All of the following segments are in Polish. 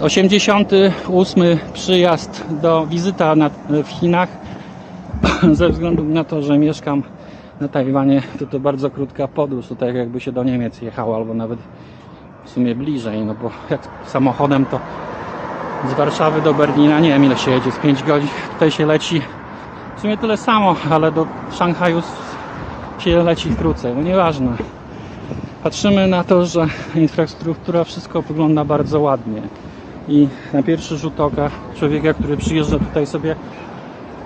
88 przyjazd do wizyta na, w Chinach. Ze względu na to, że mieszkam na Tajwanie, to to bardzo krótka podróż. To tak jakby się do Niemiec jechało, albo nawet w sumie bliżej. No bo jak samochodem to z Warszawy do Berlina, nie wiem ile się jedzie, z 5 godzin. Tutaj się leci w sumie tyle samo, ale do Szanghaju się leci krócej. No nieważne. Patrzymy na to, że infrastruktura, wszystko wygląda bardzo ładnie. I na pierwszy rzut oka człowieka, który przyjeżdża tutaj sobie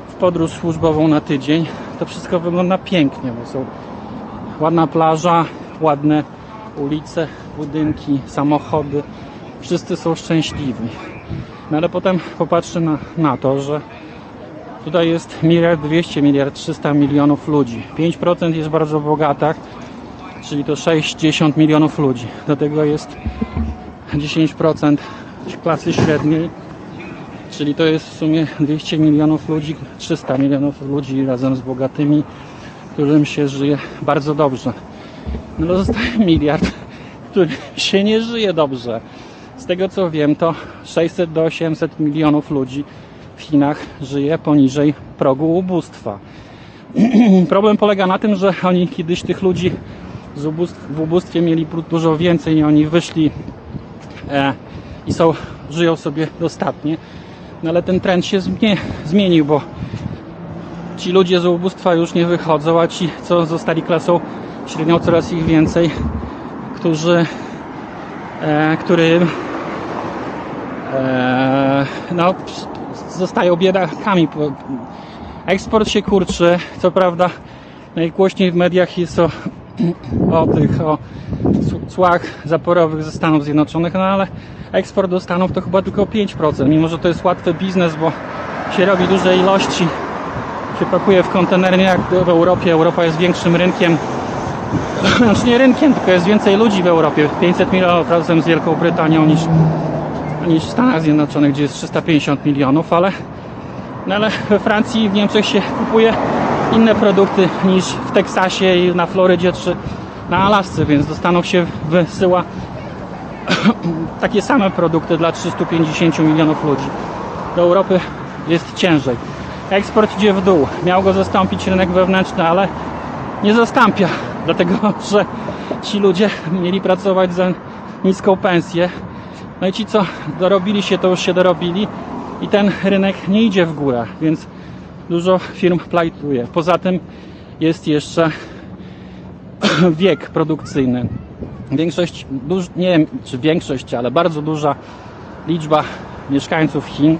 w podróż służbową na tydzień, to wszystko wygląda pięknie, bo są ładna plaża, ładne ulice, budynki, samochody. Wszyscy są szczęśliwi. No ale potem popatrzy na, na to, że tutaj jest miliard 200, miliard 300 milionów ludzi. 5% jest bardzo bogata, czyli to 60 milionów ludzi. Do tego jest 10% klasy średniej, czyli to jest w sumie 200 milionów ludzi, 300 milionów ludzi razem z bogatymi, którym się żyje bardzo dobrze. No zostaje miliard, którym się nie żyje dobrze. Z tego co wiem, to 600 do 800 milionów ludzi w Chinach żyje poniżej progu ubóstwa. Problem polega na tym, że oni kiedyś tych ludzi z ubóstw, w ubóstwie mieli du- dużo więcej i oni wyszli e, i są, żyją sobie dostatnie. No ale ten trend się zmie, zmienił, bo ci ludzie z ubóstwa już nie wychodzą, a ci, co zostali klasą średnią, coraz ich więcej, którzy, e, e, no, zostają biedakami. Po- Eksport się kurczy, co prawda najgłośniej w mediach jest o, o tych o cłach zaporowych ze Stanów Zjednoczonych, no ale eksport do Stanów to chyba tylko 5%, mimo że to jest łatwy biznes, bo się robi duże ilości, się pakuje w kontenery, jak w Europie. Europa jest większym rynkiem, znaczy nie rynkiem, tylko jest więcej ludzi w Europie, 500 milionów razem z Wielką Brytanią niż, niż w Stanach Zjednoczonych, gdzie jest 350 milionów, ale no ale we Francji i w Niemczech się kupuje inne produkty niż w Teksasie i na Florydzie czy na Alasce, więc do Stanów się wysyła takie same produkty dla 350 milionów ludzi. Do Europy jest ciężej. Eksport idzie w dół. Miał go zastąpić rynek wewnętrzny, ale nie zastąpia, dlatego że ci ludzie mieli pracować za niską pensję. No i ci, co dorobili się, to już się dorobili i ten rynek nie idzie w górę, więc dużo firm plajtuje. Poza tym jest jeszcze wiek produkcyjny. Większość, nie wiem czy większość, ale bardzo duża liczba mieszkańców Chin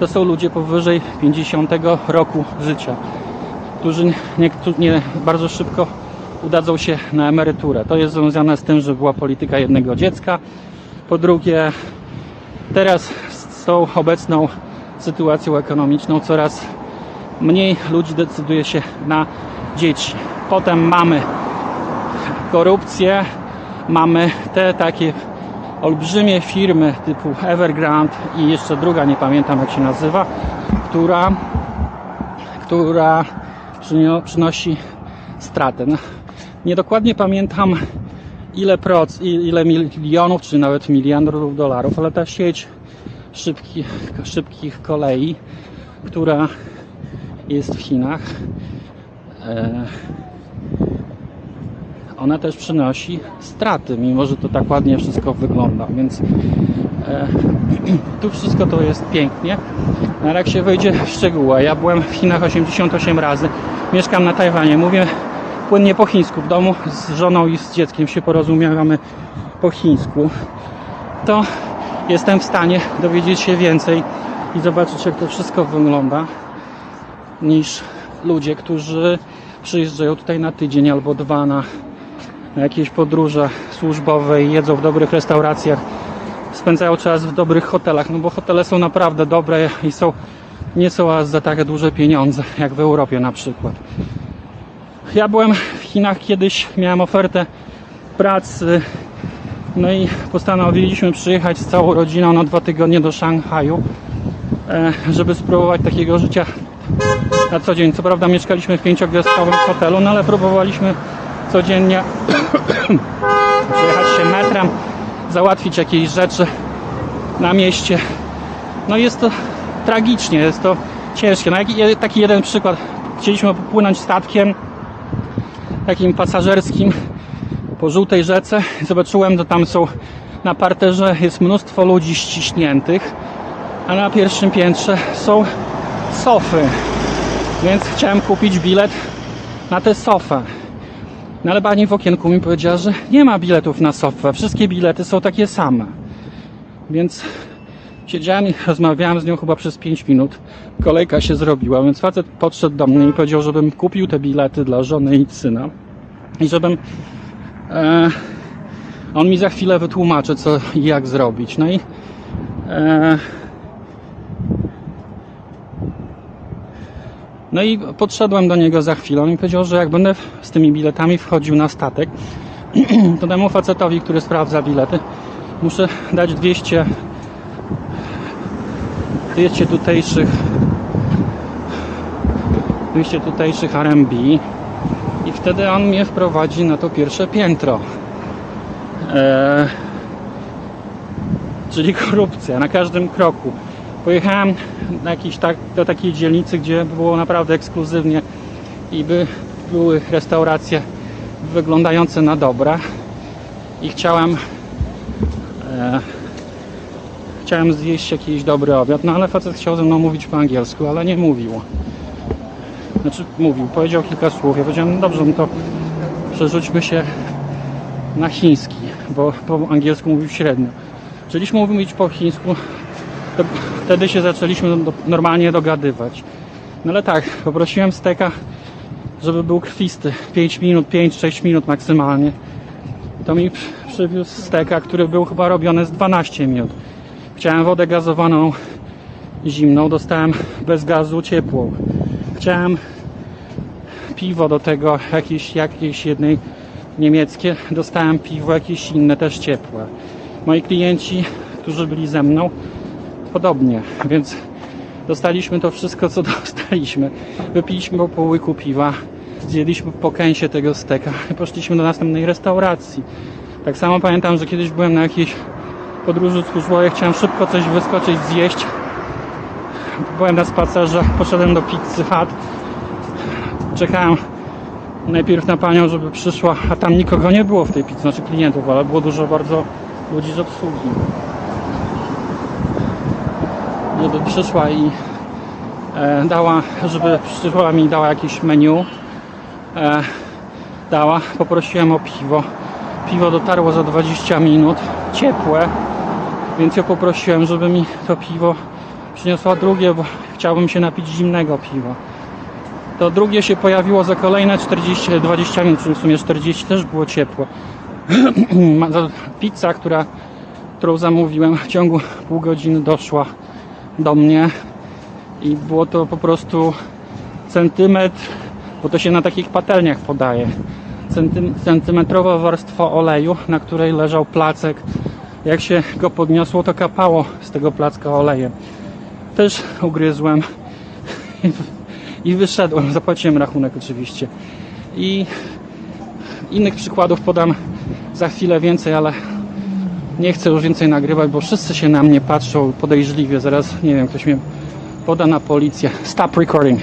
to są ludzie powyżej 50 roku życia, którzy nie, nie bardzo szybko udadzą się na emeryturę. To jest związane z tym, że była polityka jednego dziecka. Po drugie, teraz z tą obecną sytuacją ekonomiczną coraz mniej ludzi decyduje się na dzieci. Potem mamy korupcję, mamy te takie olbrzymie firmy typu Evergrande i jeszcze druga, nie pamiętam jak się nazywa, która, która przynosi stratę. No, Niedokładnie pamiętam ile, proc, ile milionów, czy nawet miliardów dolarów, ale ta sieć szybkich, szybkich kolei, która jest w Chinach, e, ona też przynosi straty, mimo że to tak ładnie wszystko wygląda, więc e, tu wszystko to jest pięknie, No, ale jak się wejdzie w szczegóły, ja byłem w Chinach 88 razy, mieszkam na Tajwanie, mówię płynnie po chińsku, w domu z żoną i z dzieckiem się porozumiewamy po chińsku, to jestem w stanie dowiedzieć się więcej i zobaczyć jak to wszystko wygląda niż ludzie, którzy przyjeżdżają tutaj na tydzień albo dwa na, na jakieś podróże służbowe i jedzą w dobrych restauracjach, spędzają czas w dobrych hotelach, no bo hotele są naprawdę dobre i są nie są aż za takie duże pieniądze, jak w Europie na przykład. Ja byłem w Chinach kiedyś, miałem ofertę pracy, no i postanowiliśmy przyjechać z całą rodziną na dwa tygodnie do Szanghaju, e, żeby spróbować takiego życia na co dzień. Co prawda mieszkaliśmy w pięciogwiazdkowym hotelu, no ale próbowaliśmy codziennie przejechać się metrem, załatwić jakieś rzeczy na mieście. No jest to tragicznie, jest to ciężkie. No, taki jeden przykład. Chcieliśmy popłynąć statkiem takim pasażerskim po żółtej rzece. Zobaczyłem, że tam są na parterze jest mnóstwo ludzi ściśniętych, a na pierwszym piętrze są sofy. Więc chciałem kupić bilet na tę sofę. No ale pani w okienku mi powiedziała, że nie ma biletów na sofę. Wszystkie bilety są takie same. Więc siedziałem i rozmawiałem z nią chyba przez 5 minut. Kolejka się zrobiła, więc facet podszedł do mnie i powiedział, żebym kupił te bilety dla żony i syna. I żebym. E, on mi za chwilę wytłumaczy, co i jak zrobić. No i. E, no i podszedłem do niego za chwilę. Mi powiedział, że jak będę z tymi biletami wchodził na statek, to temu facetowi, który sprawdza bilety, muszę dać 200 200 tutejszych 200 tutejszych RMB i wtedy on mnie wprowadzi na to pierwsze piętro. Eee, czyli korupcja na każdym kroku. Pojechałem na jakiś tak, do takiej dzielnicy, gdzie było naprawdę ekskluzywnie i by były restauracje wyglądające na dobra i chciałem e, chciałem zjeść jakiś dobry obiad, no ale facet chciał ze mną mówić po angielsku, ale nie mówił. Znaczy mówił, powiedział kilka słów. Ja powiedziałem, no dobrze, no to przerzućmy się na chiński, bo po angielsku mówił średnio. Zaczęliśmy mówić po chińsku, to wtedy się zaczęliśmy do, normalnie dogadywać. No ale tak, poprosiłem steka, żeby był krwisty. 5 minut, 5-6 minut maksymalnie. To mi przy- przywiózł steka, który był chyba robiony z 12 minut. Chciałem wodę gazowaną zimną, dostałem bez gazu ciepłą. Chciałem piwo do tego, jakieś, jakieś jednej niemieckie, dostałem piwo jakieś inne, też ciepłe. Moi klienci, którzy byli ze mną, podobnie, więc dostaliśmy to wszystko, co dostaliśmy. Wypiliśmy po pół łyku piwa, zjedliśmy po kęsie tego steka i poszliśmy do następnej restauracji. Tak samo pamiętam, że kiedyś byłem na jakiejś podróży służbowej, chciałem szybko coś wyskoczyć, zjeść. Byłem na spacerze, poszedłem do Pizzy Hut. Czekałem najpierw na panią, żeby przyszła, a tam nikogo nie było w tej pizzy, znaczy klientów, ale było dużo bardzo ludzi z obsługi. Żeby przyszła i e, dała, żeby przyszła mi dała jakieś menu. E, dała, poprosiłem o piwo. Piwo dotarło za 20 minut, ciepłe, więc ja poprosiłem, żeby mi to piwo przyniosła drugie, bo chciałbym się napić zimnego piwa. To drugie się pojawiło za kolejne 40, 20 minut, czyli w sumie 40 też było ciepłe. Pizza, która, którą zamówiłem w ciągu pół godziny doszła do mnie i było to po prostu centymetr, bo to się na takich patelniach podaje. Centym, centymetrowa warstwa oleju, na której leżał placek. Jak się go podniosło, to kapało z tego placka olejem. Też ugryzłem i wyszedłem. Zapłaciłem rachunek oczywiście. I innych przykładów podam za chwilę więcej, ale nie chcę już więcej nagrywać, bo wszyscy się na mnie patrzą podejrzliwie. Zaraz, nie wiem, ktoś mnie poda na policję. Stop recording.